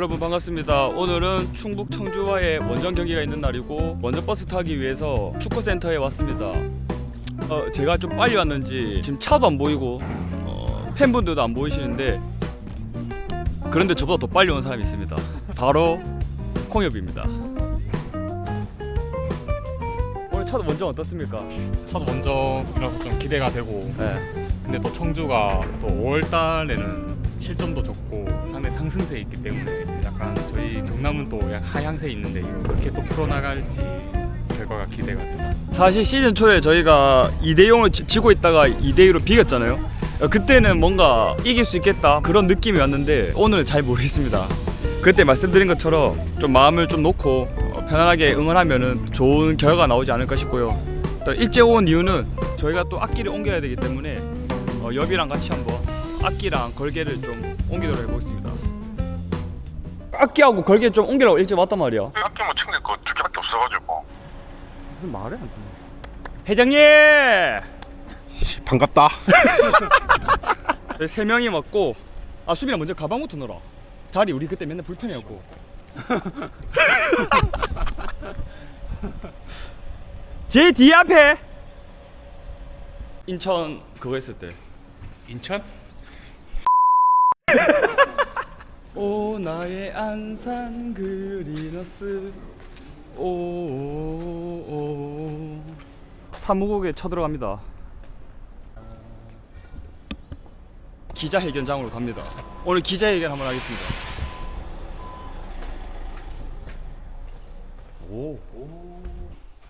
여러분 반갑습니다. 오늘은 충북 청주와의 원정 경기가 있는 날이고 원정 버스 타기 위해서 축구센터에 왔습니다. 어, 제가 좀 빨리 왔는지 지금 차도 안 보이고 어, 팬분들도 안 보이시는데 그런데 저보다 더 빨리 온 사람이 있습니다. 바로 콩엽입니다. 오늘 차도 원정 어떻습니까? 첫 원정이라서 좀 기대가 되고 네. 근데 또 청주가 또 5월 달에는 실점도 좋고 상승세에 있기 때문에 약간 저희 경남은 또 약간 하향세에 있는데 이거 어떻게 또 풀어나갈지 결과가 기대가 됩니다. 사실 시즌 초에 저희가 2대 0을 지고 있다가 2대 2로 비겼잖아요. 어, 그때는 뭔가 이길 수 있겠다 그런 느낌이 왔는데 오늘 잘 모르겠습니다. 그때 말씀드린 것처럼 좀 마음을 좀 놓고 어, 편안하게 응원하면은 좋은 결과가 나오지 않을까 싶고요. 또 일찍 온 이유는 저희가 또 악기를 옮겨야 되기 때문에 어, 여비랑 같이 한번 악기랑 걸개를 좀 옮기도록 해보겠습니다. 악기하고 걸개 좀 옮기라고 일찍 왔단 말이야. 학교 뭐 챙길 거 두 개밖에 없어가지고 무슨 말을 안 듣네. 회장님! 반갑다 저희 세 명이 왔고 아 수빈아 먼저 가방부터 넣어라 자리 우리 그때 맨날 불편해갖고 제일 뒤에 앞에 인천 그거 했을 때 인천? 오 나의 안산 그리너스. 오오오. 사무국에 쳐들어갑니다. 기자회견장으로 갑니다. 오늘 기자회견 한번 하겠습니다. 오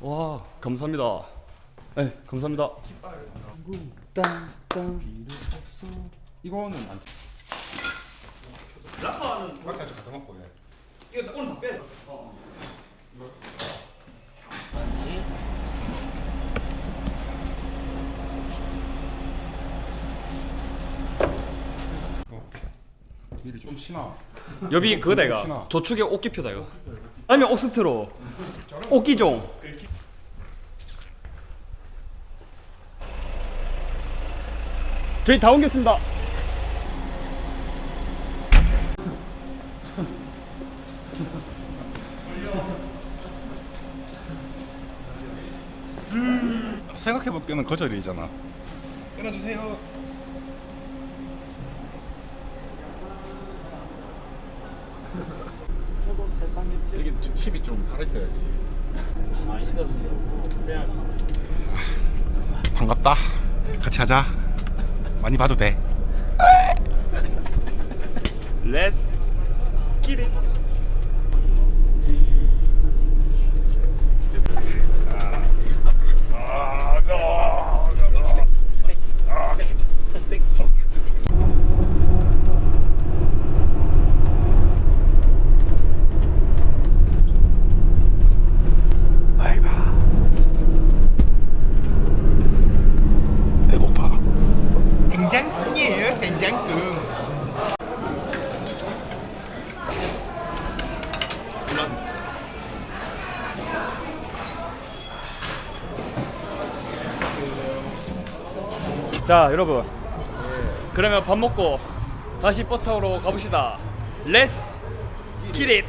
와 감사합니다. 네 감사합니다. 이거는 안 밖에서 갖다 놓고 해 이거 오늘 다 빼. 어. 일이 좀 치나 여비 그거다 이거. 혹시나. 조축의 옷기표다 이거. 아니면 옥스트로. 옷기종. 저희 다 옮겼습니다. 생각해볼 때는 거절이잖아. 끊어주세요. 이게 좀 칩이 좀 살아있어야지. 반갑다. 같이 하자. 많이 봐도 돼. Let's Şirin. 자 여러분 그러면 밥 먹고 다시 버스 타러 가봅시다 Let's get it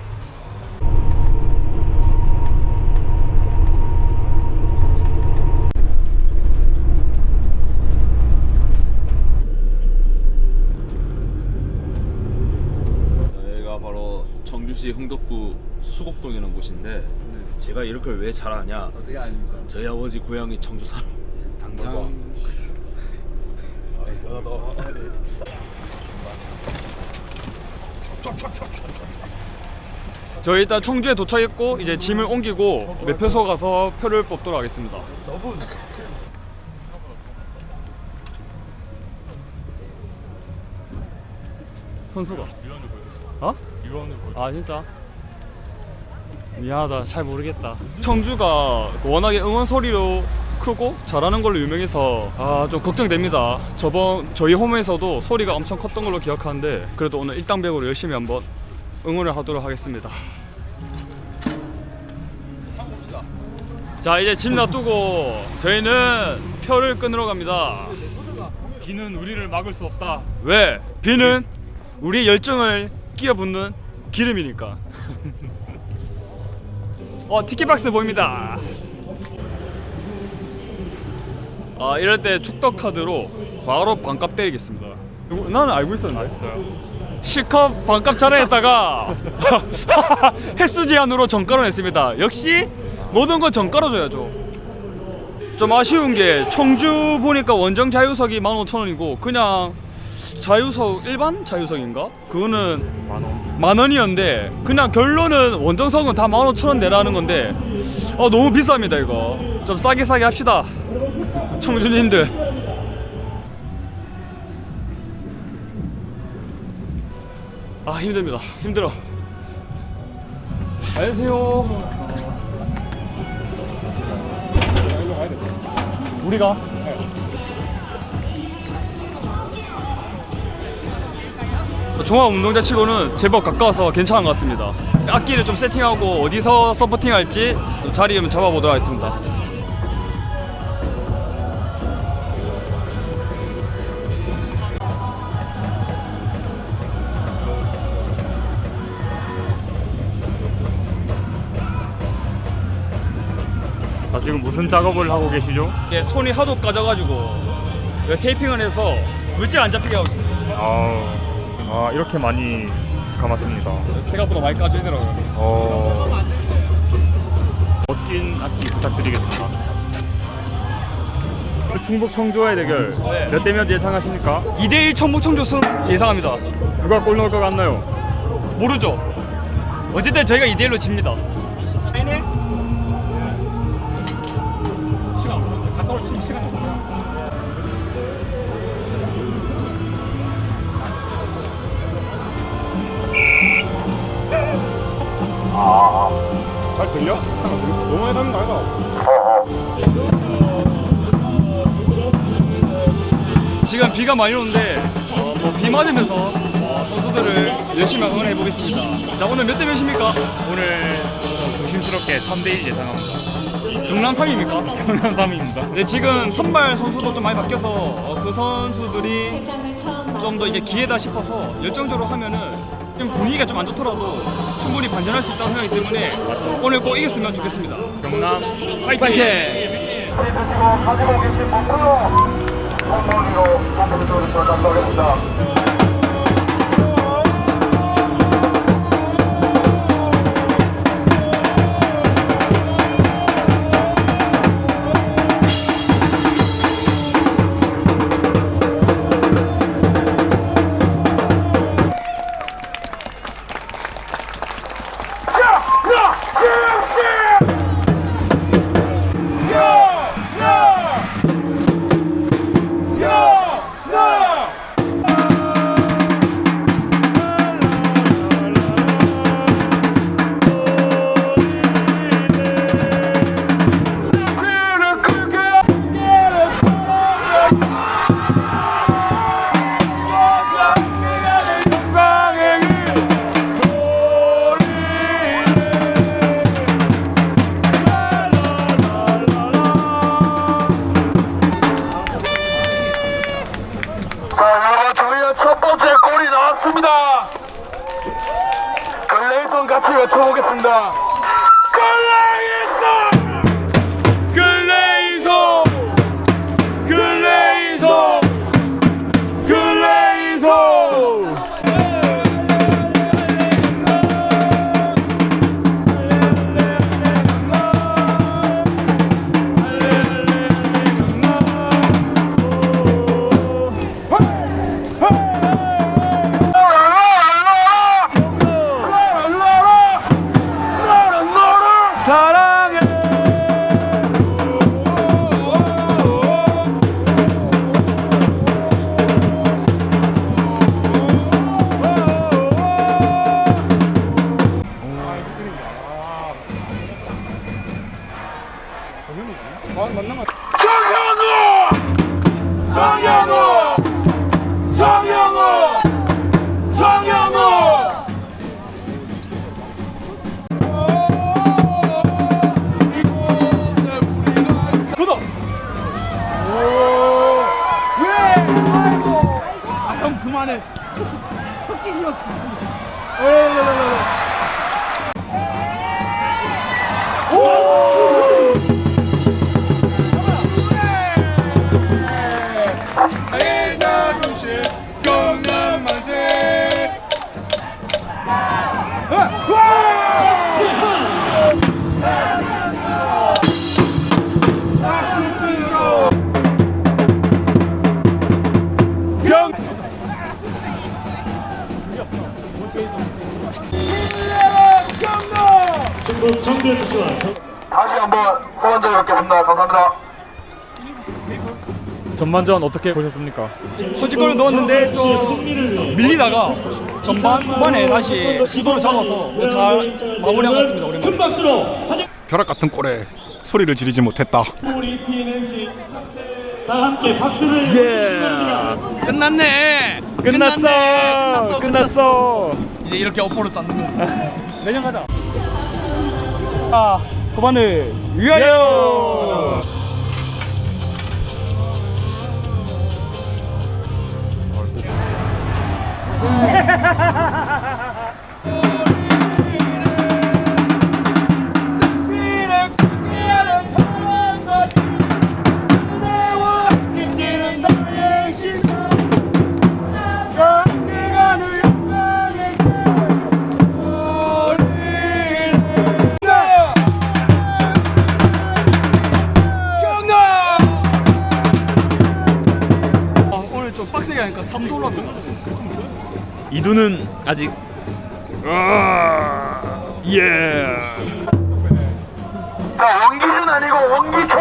여기가 바로 청주시 흥덕구 수곡동이라는 곳인데 제가 이렇게 왜잘 아냐? 어떻게 아닙니까? 저희 아버지 고향이 청주 사람. 당장. 저희 일단 청주에 도착했고 이제 짐을 옮기고 매표소 가서 표를 뽑도록 하겠습니다. 선수가. 어? 아 진짜 미안하다 잘 모르겠다 청주가 워낙에 응원 소리로 크고 잘하는 걸로 유명해서 아 좀 걱정됩니다 저번 저희 홈에서도 소리가 엄청 컸던 걸로 기억하는데 그래도 오늘 일당백으로 열심히 한번 응원을 하도록 하겠습니다 자 이제 짐 놔두고 저희는 표를 끊으러 갑니다 비는 우리를 막을 수 없다. 왜? 비는 우리의 열정을 끼어붙는 기름이니까. 어 티켓 박스 보입니다. 아 이럴 때 축덕 카드로 바로 반값 때리겠습니다. 이거 나는 알고 있었는데. 진짜요? 실컷 반값 자랑했다가 횟수 제한으로 정가로 냈습니다. 역시 모든 건 정가로 줘야죠. 좀 아쉬운 게 청주 보니까 원정 자유석이 15,000원이고 그냥 자유석 일반 자유석인가? 그거는 만 원. 만 원이었는데 그냥 결론은 원정석은 다 15,000원 내라는 건데 아 너무 비쌉니다 이거. 좀 싸게 싸게 합시다. 청주님들. 아 힘듭니다. 힘들어. 안녕하세요. 우리가 종합 운동장 치고는 제법 가까워서 괜찮은 것 같습니다. 악기를 좀 세팅하고 어디서 서포팅할지 또 자리 좀 잡아보도록 하겠습니다. 지금 무슨 작업을 하고 계시죠? 예, 손이 하도 까져가지고 이거 테이핑을 해서 물질 안 잡히게 하고 있습니다. 아, 아 이렇게 많이 감았습니다. 생각보다 많이 까지더라고요. 어, 멋진 악기 부탁드리겠습니다. 충북 청주와의 대결 네. 몇대 몇 예상하십니까? 2대1 천북 청주 승 예상합니다. 누가 골 넣을 것 같나요? 모르죠. 어쨌든 저희가 2대1로 집니다. 들려? 너무 많이 다는 거 아이가? 지금 비가 많이 오는데 어, 뭐비 맞으면서 어, 선수들을 열심히 응원해 보겠습니다. 자 오늘 몇 대 몇입니까? 오늘 좀 조심스럽게 3대1 예상합니다. 경남 3입니까? 경남 3입니다. 네 지금 선발 선수도 좀 많이 바뀌어서 어, 그 선수들이 좀 더 이제 기회다 싶어서 열정적으로 하면은 좀 분위기가 좀 안 좋더라도 충분히 반전할 수 있다고 생각하기 때문에 오늘 꼭 이겼으면 좋겠습니다. 경남! 파이팅! 자, 그만해. 혁진이 형. 에이, 에이, 에이, 에이. 다시 한번 후원자 뵙겠습니다. 감사합니다. 전반전 어떻게 보셨습니까? 솔직골을 넣었는데 좀 밀리다가 전반 후반에 다시 주도를 잡아서 잘 마무리한 것 같습니다. 오랜만에. 벼락 같은 골에 소리를 지르지 못했다. 끝났네. 끝났어. 끝났어. 이제 이렇게 어포를 쌓는 거지. 내년 가자. 아, 후반을 위하여. 이두는 아직. 예. 자, 원기준 아니고 원기총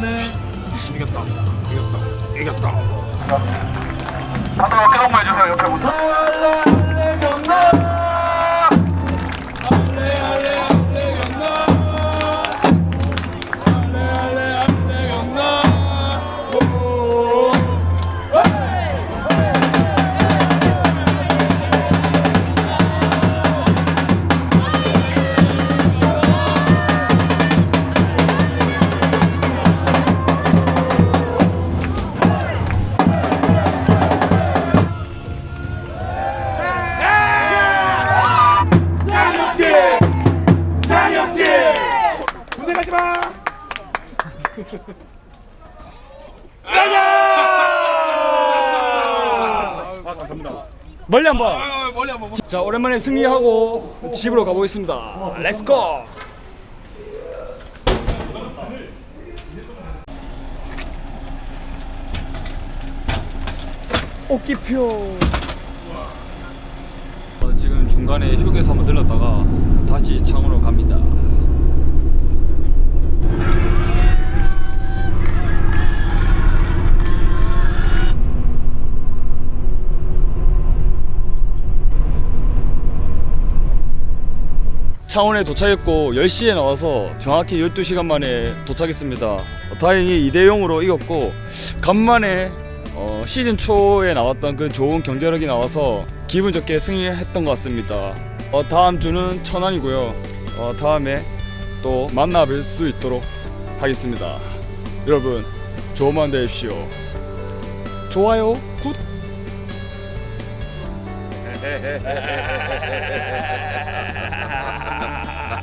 이겼다. 이겼다. 이겼다. 다들 어깨 동무 해주세요. 옆에 붙어. 자, 오랜만에 승리하고 집으로 가보겠습니다. 렛츠고! 옷기표. 어, 지금 중간에 휴게소 한번 들렀다가 다시 창으로 갑니다. 창원에 도착했고 10시에 나와서 정확히 12시간 만에 도착했습니다. 어, 다행히 2대 0으로 이겼고 간만에 어, 시즌 초에 나왔던 그 좋은 경기력이 나와서 기분 좋게 승리했던 것 같습니다. 어, 다음 주는 천안이고요. 어, 다음에 또 만나 뵐 수 있도록 하겠습니다. 여러분 좋은 밤 되십시오. 좋아요 굿.